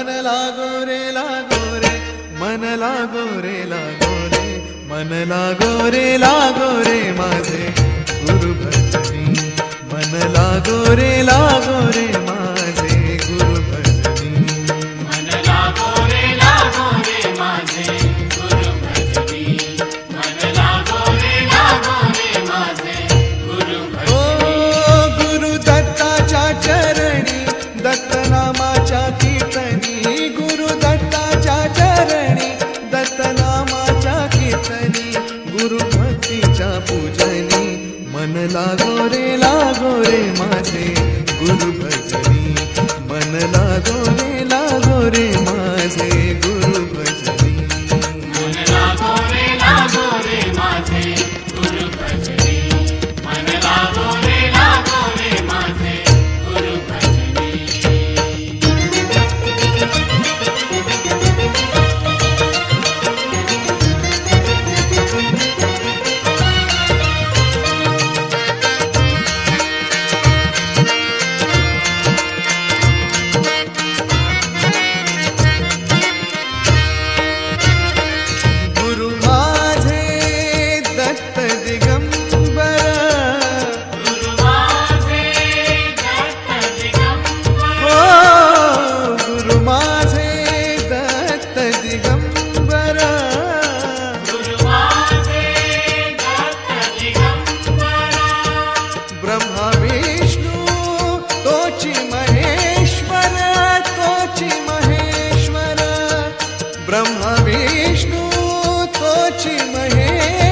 मन लागो रे लागो रे मन लागो रे लागो रे मन लागो रे लागो रे माझे गुरु भजनी। मन लागो रे लागो रे माझे गुरु भजनी। मन लागो रे लागो रे माझे गुरु भजनी। गुरु गुरु चरणी ती भक्तीच्या पूजनी, मन लागो रे लागो रे माझे गुरु भजनी। मन लागो रे लागो रे माझे ब्रह्म विष्णु तोचि महेश।